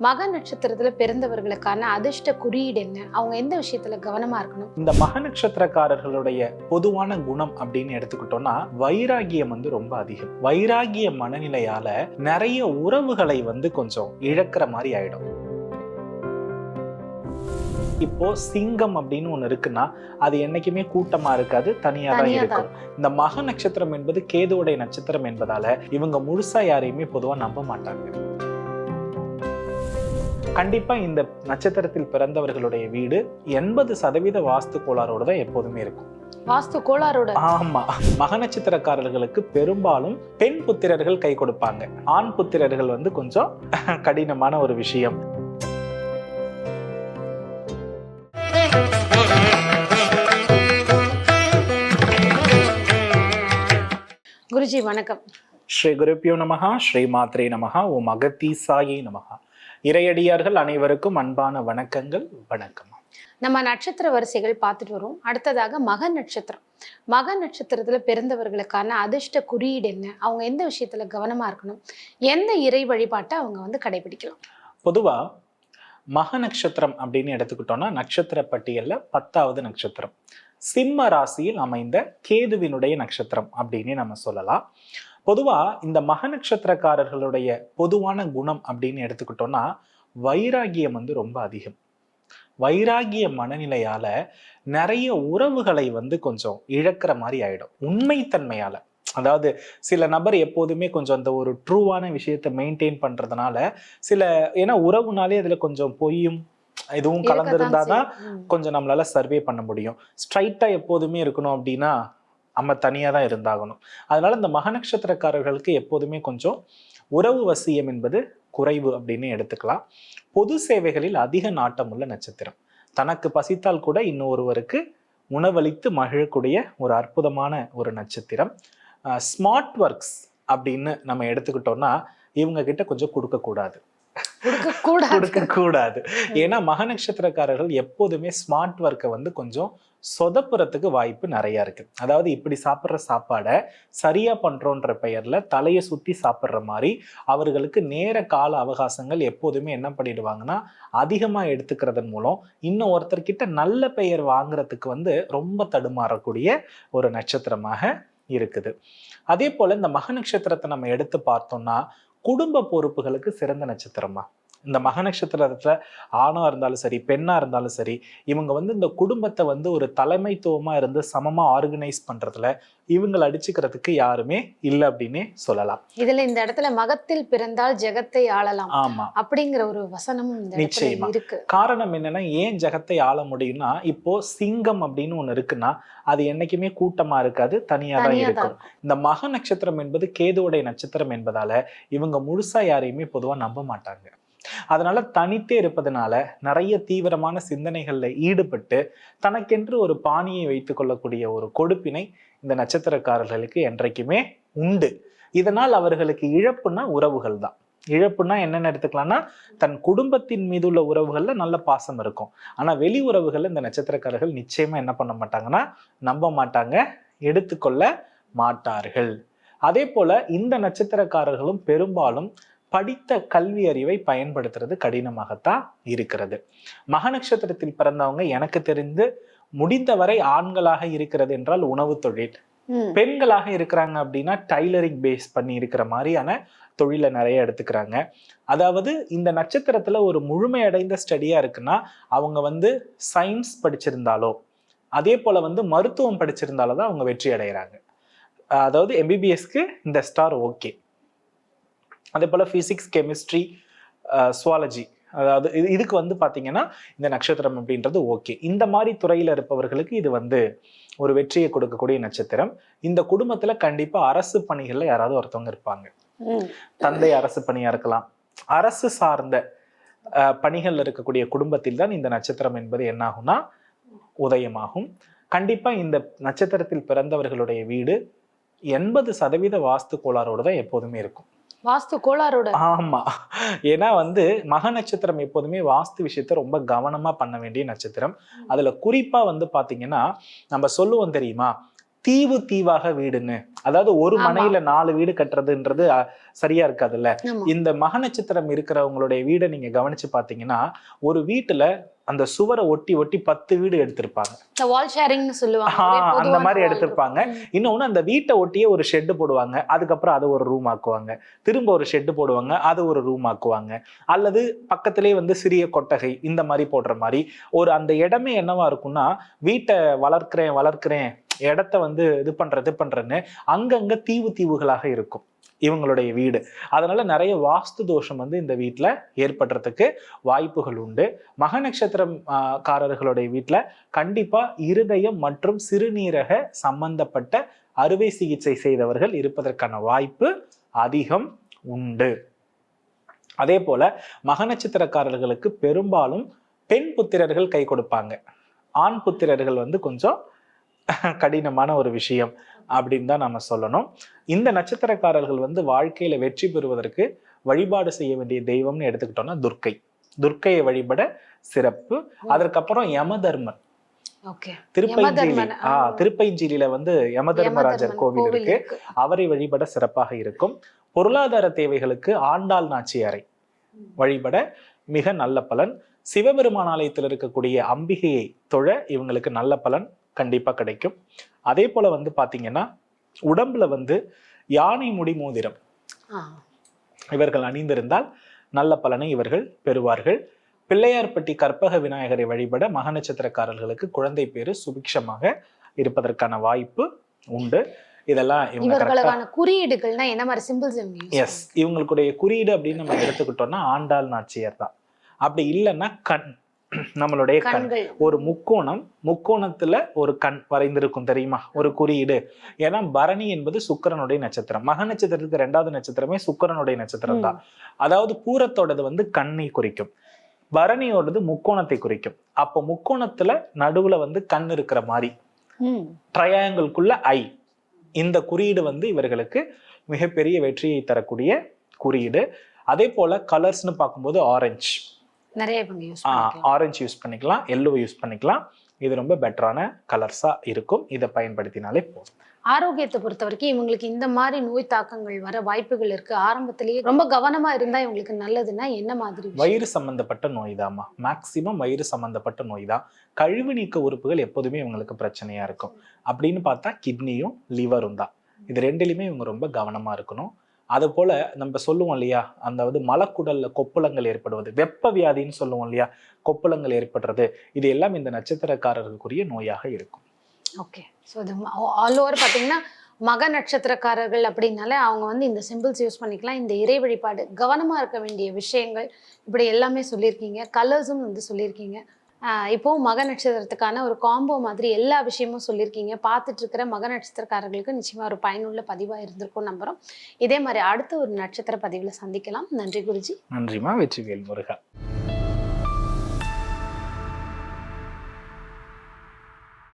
மக நட்சத்திரத்துல பிறந்தவர்களுக்கான அதிர்ஷ்ட குறியீடு என்ன? அவங்க எந்த விஷயத்துல கவனமா இருக்கணும்? இந்த மக நட்சத்திரக்காரர்களுடைய பொதுவான குணம் அப்படின்னு எடுத்துக்கிட்டோம்னா வைராகியம் வந்து ரொம்ப அதிகம். வைராகிய மனநிலையால நிறைய உறவுகளை வந்து கொஞ்சம் இழக்கிற மாதிரி ஆயிடும். இப்போ சிங்கம் அப்படின்னு ஒண்ணு இருக்குன்னா அது என்னைக்குமே கூட்டமா இருக்காது தனியா தான் தனியா தான். இருக்கும் இந்த மக நட்சத்திரம் என்பது கேதுவுடைய நட்சத்திரம் என்பதால இவங்க முழுசா யாரையுமே பொதுவா நம்ப மாட்டாங்க. கண்டிப்பா இந்த நட்சத்திரத்தில் பிறந்தவர்களுடைய வீடு எண்பது சதவீத வாஸ்து கோளாறோட தான் எப்போதுமே இருக்கும். வாஸ்து கோளாரோட ஆமா. மக நட்சத்திரக்காரர்களுக்கு பெரும்பாலும் பெண் புத்திரர்கள் கை கொடுப்பாங்க. ஆண் புத்திரர்கள் வந்து கொஞ்சம் கடினமான ஒரு விஷயம். குருஜி வணக்கம். ஸ்ரீ குருப்பியோ நமகா ஸ்ரீ மாத்ரே நமகா ஓம் அகத்தீசாயை நமகா இறையடியார்கள் அனைவருக்கும் அன்பான வணக்கங்கள் வணக்கம். நம்ம நட்சத்திர வரிசைகள் பார்த்துட்டு வரோம் அடுத்ததாக மக நட்சத்திரம். மக நட்சத்திரத்துல பிறந்தவர்களுக்கான அதிர்ஷ்ட குறியீடு என்ன? அவங்க எந்த விஷயத்துல கவனமா இருக்கணும்? எந்த இறை வழிபாட்டை அவங்க வந்து கடைபிடிக்கலாம்? பொதுவா மக நட்சத்திரம் அப்படின்னு எடுத்துக்கிட்டோம்னா நட்சத்திர பட்டியல்ல பத்தாவது நட்சத்திரம். சிம்ம ராசியில் அமைந்த கேதுவினுடைய நட்சத்திரம் அப்படின்னு நம்ம சொல்லலாம். பொதுவா இந்த மக நட்சத்திரக்காரர்களுடைய பொதுவான குணம் அப்படின்னு எடுத்துக்கிட்டோம்னா வைராகியம் வந்து ரொம்ப அதிகம். வைராகிய மனநிலையால நிறைய உறவுகளை வந்து கொஞ்சம் இழக்கிற மாதிரி ஆயிடும். உண்மைத்தன்மையால. அதாவது சில நபர் எப்போதுமே கொஞ்சம் அந்த ஒரு ட்ரூவான விஷயத்தை மெயின்டைன் பண்றதுனால சில ஏன்னா உறவுனாலே அதுல கொஞ்சம் பொய்யும் இதுவும் கலந்துருந்தாதான் இருக்கத்தான் கொஞ்சம் நம்மளால சர்வே பண்ண முடியும். ஸ்ட்ரைட்டா எப்போதுமே இருக்கணும் அப்படின்னா நம்ம தனியா தான் இருந்தாகணும். அதனால இந்த மக நட்சத்திரக்காரர்களுக்கு எப்போதுமே கொஞ்சம் உறவு வசியம் என்பது குறைவு அப்படின்னு எடுத்துக்கலாம். பொது சேவைகளில் அதிக நாட்டம் உள்ள நட்சத்திரம். தனக்கு பசித்தால் கூட இன்னொருவருக்கு உணவளித்து மகிழக்கூடிய ஒரு அற்புதமான ஒரு நட்சத்திரம். ஸ்மார்ட் ஒர்க்ஸ் அப்படின்னு நம்ம எடுத்துக்கிட்டோம்னா இவங்க கிட்ட கொஞ்சம் கொடுக்கக்கூடாது கொடுக்க கூடாது. கொடுக்க கூடாது. ஏன்னா மக நட்சத்திரக்காரர்கள் எப்போதுமே ஸ்மார்ட் ஒர்க்கை வந்து கொஞ்சம் சொதப்புறத்துக்கு வாய்ப்பு நிறையா இருக்குது அதாவது இப்படி சாப்பிட்ற சாப்பாடை சரியாக பண்ணுறோன்ற பெயரில் தலையை சுற்றி சாப்பிட்ற மாதிரி அவர்களுக்கு நேர கால அவகாசங்கள் எப்போதுமே என்ன பண்ணிடுவாங்கன்னா அதிகமாக எடுத்துக்கிறதன் மூலம் இன்னும் ஒருத்தர்கிட்ட நல்ல பெயர் வாங்குறதுக்கு வந்து ரொம்ப தடுமாறக்கூடிய ஒரு நட்சத்திரமாக இருக்குது. அதே போல் இந்த மக நட்சத்திரத்தை நம்ம எடுத்து பார்த்தோம்னா குடும்ப பொறுப்புகளுக்கு சிறந்த நட்சத்திரமா? இந்த மக நட்சத்திரத்துல ஆணா இருந்தாலும் சரி பெண்ணா இருந்தாலும் சரி இவங்க வந்து இந்த குடும்பத்தை வந்து ஒரு தலைமைத்துவமா இருந்து சமமா ஆர்கனைஸ் பண்றதுல இவங்களை அடிச்சுக்கிறதுக்கு யாருமே இல்லை அப்படின்னே சொல்லலாம். இதுல இந்த இடத்துல மகத்தில் பிறந்தால் ஜெகத்தை ஆளலாம் ஆமா. அப்படிங்கிற ஒரு வசனமும் நிச்சயமா. இருக்கு. காரணம் என்னன்னா ஏன் ஜெகத்தை ஆள முடியும்னா இப்போ சிங்கம் அப்படின்னு ஒண்ணு இருக்குன்னா அது என்னைக்குமே கூட்டமா இருக்காது தனியா தான் தனியா தான் இருக்கும். இந்த மக நட்சத்திரம் என்பது கேதுவுடைய நட்சத்திரம் என்பதால இவங்க முழுசா யாரையுமே பொதுவா நம்ப மாட்டாங்க. அதனால தனித்தே இருப்பதனால நிறைய தீவிரமான சிந்தனைகளில் ஈடுபட்டு தனக்கென்று ஒரு பாணியை வைத்து கொள்ளக்கூடிய ஒரு கொடுப்பினை இந்த நட்சத்திரக்காரர்களுக்கு என்றைக்குமே உண்டு. இதனால் அவர்களுக்கு இழப்புனா உறவுகள் தான். இழப்புனா என்னென்ன எடுத்துக்கலாம்னா தன் குடும்பத்தின் மீது உள்ள உறவுகள்ல நல்ல பாசம் இருக்கும். ஆனா வெளி உறவுகள்ல இந்த நட்சத்திரக்காரர்கள் நிச்சயமா என்ன பண்ண மாட்டாங்கன்னா நம்ப மாட்டாங்க எடுத்துக்கொள்ள மாட்டார்கள். அதே போல இந்த நட்சத்திரக்காரர்களும் பெரும்பாலும் படித்த கல்வி அறிவை பயன்படுத்துறது கடினமாகத்தான் இருக்கிறது. மக நட்சத்திரத்தில் பிறந்தவங்க எனக்கு தெரிந்து முடிந்தவரை ஆண்களாக இருக்கிறது என்றால் உணவு தொழில். பெண்களாக இருக்கிறாங்க அப்படின்னா டைலரிங் பேஸ் பண்ணி இருக்கிற மாதிரியான தொழிலை நிறைய எடுத்துக்கிறாங்க. அதாவது இந்த நட்சத்திரத்துல ஒரு முழுமையடைந்த ஸ்டடியா இருக்குன்னா அவங்க வந்து சயின்ஸ் படிச்சிருந்தாலோ அதே போல வந்து மருத்துவம் படிச்சிருந்தாலோ தான் அவங்க வெற்றி அடைகிறாங்க. அதாவது எம்பிபிஎஸ்க்கு இந்த ஸ்டார் ஓகே. அதே போல பிசிக்ஸ் கெமிஸ்ட்ரி சுவாலஜி அதாவது இது இதுக்கு வந்து பாத்தீங்கன்னா இந்த நட்சத்திரம் அப்படின்றது ஓகே இந்த மாதிரி துறையில இருப்பவர்களுக்கு இது வந்து ஒரு வெற்றியை கொடுக்கக்கூடிய நட்சத்திரம். இந்த குடும்பத்துல கண்டிப்பா அரசு பணிகள்ல யாராவது ஒருத்தவங்க இருப்பாங்க. தந்தை அரசு பணியா இருக்கலாம். அரசு சார்ந்த அஹ், பணிகள்ல இருக்கக்கூடிய குடும்பத்தில் தான் இந்த நட்சத்திரம் என்பது என்ன ஆகும்னா உதயமாகும். கண்டிப்பா இந்த நட்சத்திரத்தில் பிறந்தவர்களுடைய வீடு எண்பது சதவீத வாஸ்து கோளாறோட தான் எப்போதுமே இருக்கும். வாஸ்து கோளாரோட ஆமா. ஏன்னா வந்து மக நட்சத்திரம் எப்போதுமே வாஸ்து விஷயத்த ரொம்ப கவனமா பண்ண வேண்டிய நட்சத்திரம். அதுல குறிப்பா வந்து பாத்தீங்கன்னா நம்ம சொல்லுவோம் தெரியுமா? தீவு தீவாக வீடுன்னு. அதாவது ஒரு. மனையில நாலு வீடு கட்டுறதுன்றது சரியா இருக்காதுல்ல. இந்த மக நட்சத்திரம் இருக்கிறவங்களுடைய வீடை நீங்க கவனிச்சு பாத்தீங்கன்னா ஒரு வீட்டுல அந்த சுவரை ஒட்டி ஒட்டி பத்து வீடு எடுத்திருப்பாங்க. வால் ஷேரிங்னு சொல்லுவாங்க. அந்த மாதிரி எடுத்திருப்பாங்க. இன்னொன்னு அந்த வீட்டை ஒட்டியே ஒரு ஷெட்டு போடுவாங்க. அதுக்கப்புறம் அதை ஒரு ரூம் ஆக்குவாங்க. திரும்ப ஒரு ஷெட்டு போடுவாங்க. அது ஒரு ரூம் ஆக்குவாங்க. அல்லது பக்கத்திலேயே வந்து சிறிய கொட்டகை இந்த மாதிரி போடுற மாதிரி. ஒரு அந்த இடமே என்னவா இருக்கும்னா வீட்டை வளர்க்கிறேன் வளர்க்கிறேன் இடத்த வந்து இது பண்ற இது பண்றேன்னு அங்கங்க தீவு தீவுகளாக இருக்கும். இவங்களுடைய வீடு. அதனால நிறைய வாஸ்து தோஷம் வந்து இந்த வீட்டில் ஏற்படுறதுக்கு வாய்ப்புகள் உண்டு. மக நட்சத்திரம் காரர்களுடைய வீட்டில் கண்டிப்பா இருதயம் மற்றும் சிறுநீரக சம்பந்தப்பட்ட அறுவை சிகிச்சை செய்தவர்கள் இருப்பதற்கான வாய்ப்பு அதிகம் உண்டு. அதே போல மக நட்சத்திரக்காரர்களுக்கு பெரும்பாலும் பெண் புத்திரர்கள் கை கொடுப்பாங்க. ஆண் புத்திரர்கள் வந்து கொஞ்சம் கடினமான ஒரு விஷயம். அப்படின்னு தான் நம்ம சொல்லணும். இந்த நட்சத்திரக்காரர்கள் வந்து வாழ்க்கையில வெற்றி பெறுவதற்கு வழிபாடு செய்ய வேண்டிய தெய்வம்னு எடுத்துக்கிட்டோம்னா துர்க்கை. துர்க்கையை வழிபட சிறப்பு. அதற்கப்புறம் யமதர்மன். ஓகே. திருப்பைஞ்சிலி யமதர்மன், ஆ. ஆ. திருப்பைஞ்சிலியில வந்து யமதர்மராஜர் கோவில் இருக்கு. இருக்கு. அவரை வழிபட சிறப்பாக இருக்கும். பொருளாதார தேவைகளுக்கு ஆண்டாள் நாச்சியாரை வழிபட மிக நல்ல பலன். சிவபெருமான் ஆலயத்தில் இருக்கக்கூடிய அம்பிகையை தொழ இவங்களுக்கு நல்ல பலன். கண்டிப்பா கிடைக்கும். அதே போல வந்து பாத்தீங்கன்னா உடம்புல வந்து யானை முடி மோதிரம். இவர்கள் அணிந்திருந்தால் நல்ல பலனை இவர்கள் பெறுவார்கள். பிள்ளையார்பட்டி கற்பக விநாயகரை வழிபட மக நட்சத்திரக்காரர்களுக்கு குழந்தை பேரு சுபிக்ஷமாக இருப்பதற்கான வாய்ப்பு உண்டு. இதெல்லாம் இவங்க கரெக்டா இவர்களுக்கான குறியீடுகள்னா என்ன மாதிரி? சிம்பிள்ஸ் எஸ் இவங்களுடைய குறியீடு அப்படின்னு நம்ம எடுத்துக்கிட்டோம்னா ஆண்டாள் நாச்சியார் தான். அப்படி இல்லைன்னா கண் நம்மளுடைய கண். ஒரு முக்கோணம் முக்கோணத்துல ஒரு கண் வரைந்திருக்கும் தெரியுமா? ஒரு குறியீடு. ஏன்னா பரணி என்பது சுக்கிரனுடைய நட்சத்திரம். மக நட்சத்திரத்துக்கு ரெண்டாவது நட்சத்திரமே சுக்கிரனுடைய நட்சத்திரம் தான். அதாவது பூரத்தோடது வந்து கண்ணை குறிக்கும். பரணியோடது முக்கோணத்தை குறிக்கும். அப்போ முக்கோணத்துல நடுவுல வந்து கண் இருக்கிற மாதிரி ட்ரையாங்கிள்குள்ள ஐ இந்த குறியீடு வந்து இவர்களுக்கு மிகப்பெரிய வெற்றியை தரக்கூடிய குறியீடு. அதே போல கலர்ஸ்னு பார்க்கும்போது ஆரஞ்சு நிறைய யூஸ் ஆரஞ்சு யூஸ் பண்ணிக்கலாம். எல்லோ யூஸ் பண்ணிக்கலாம் இது ரொம்ப பெட்டரான கலர்ஸா இருக்கும். இதை பயன்படுத்தினாலே போதும். ஆரோக்கியத்தை பொறுத்த வரைக்கும் இவங்களுக்கு இந்த மாதிரி நோய் தாக்கங்கள் வர வாய்ப்புகள் இருக்கு. ஆரம்பத்திலேயே ரொம்ப கவனமா இருந்தா இவங்களுக்கு நல்லதுன்னா என்ன மாதிரி? வயிறு சம்பந்தப்பட்ட நோய் தாம்மா மேக்சிமம் வயிறு சம்பந்தப்பட்ட நோய் தான் கழிவு நீக்க உறுப்புகள் எப்போதுமே இவங்களுக்கு பிரச்சனையா இருக்கும். அப்படின்னு பார்த்தா கிட்னியும் லிவரும் தான். இது ரெண்டுலையுமே இவங்க ரொம்ப கவனமா இருக்கணும். அது போல நம்ம சொல்லுவோம் இல்லையா? அந்த வந்து மலக்குடல்ல கொப்பளங்கள் ஏற்படுவது வெப்ப வியாதின்னு சொல்லுவோம் இல்லையா? கொப்பளங்கள் ஏற்படுறது இது எல்லாம் இந்த நட்சத்திரக்காரர்களுக்குரிய நோயாக இருக்கும். ஓகே ஸோ இது ஆல் ஓவர் பார்த்தீங்கன்னா மக நட்சத்திரக்காரர்கள் அப்படின்னாலே அவங்க வந்து இந்த சிம்பிள்ஸ் யூஸ் பண்ணிக்கலாம். இந்த இறை வழிபாடு கவனமாக இருக்க வேண்டிய விஷயங்கள் இப்படி எல்லாமே சொல்லியிருக்கீங்க. கலர்ஸும் வந்து சொல்லியிருக்கீங்க. இப்போ மக நட்சத்திரத்துக்கான ஒரு காம்போ மாதிரி எல்லா விஷயமும் சொல்லியிருக்கீங்க. பார்த்துட்டு இருக்கிற மக நட்சத்திரக்காரர்களுக்கு நிச்சயமாக ஒரு பயனுள்ள பதிவாக இருந்திருக்கும் நம்புகிறோம் இதே மாதிரி அடுத்த ஒரு நட்சத்திர பதிவில் சந்திக்கலாம். நன்றி குருஜி. நன்றிமா வெற்றிவேல் முருகா.